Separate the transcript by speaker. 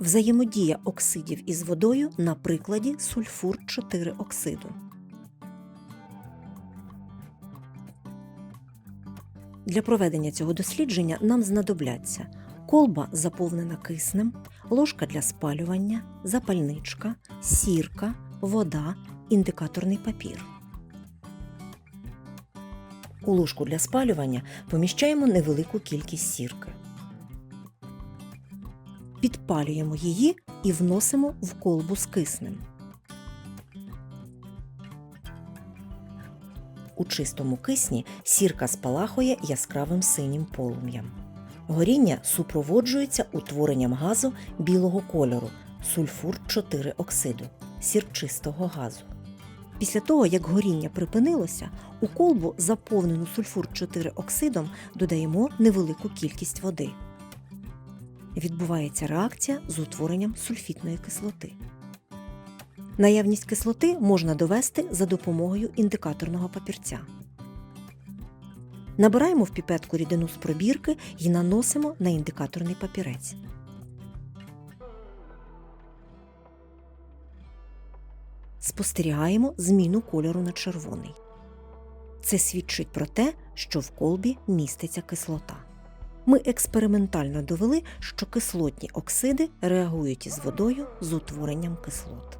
Speaker 1: Взаємодія оксидів із водою на прикладі сульфур 4 оксиду. Для проведення цього дослідження нам знадобляться колба заповнена киснем, ложка для спалювання, запальничка, сірка, вода, індикаторний папір. У ложку для спалювання поміщаємо невелику кількість сірки. Підпалюємо її і вносимо в колбу з киснем. У чистому кисні сірка спалахує яскравим синім полум'ям. Горіння супроводжується утворенням газу білого кольору сульфур 4 оксиду сірчистого газу. Після того, як горіння припинилося, у колбу, заповнену сульфур 4 оксидом, додаємо невелику кількість води. Відбувається реакція з утворенням сульфітної кислоти. Наявність кислоти можна довести за допомогою індикаторного папірця. Набираємо в піпетку рідину з пробірки і наносимо на індикаторний папірець. Спостерігаємо зміну кольору на червоний. Це свідчить про те, що в колбі міститься кислота. Ми експериментально довели, що кислотні оксиди реагують із водою з утворенням кислот.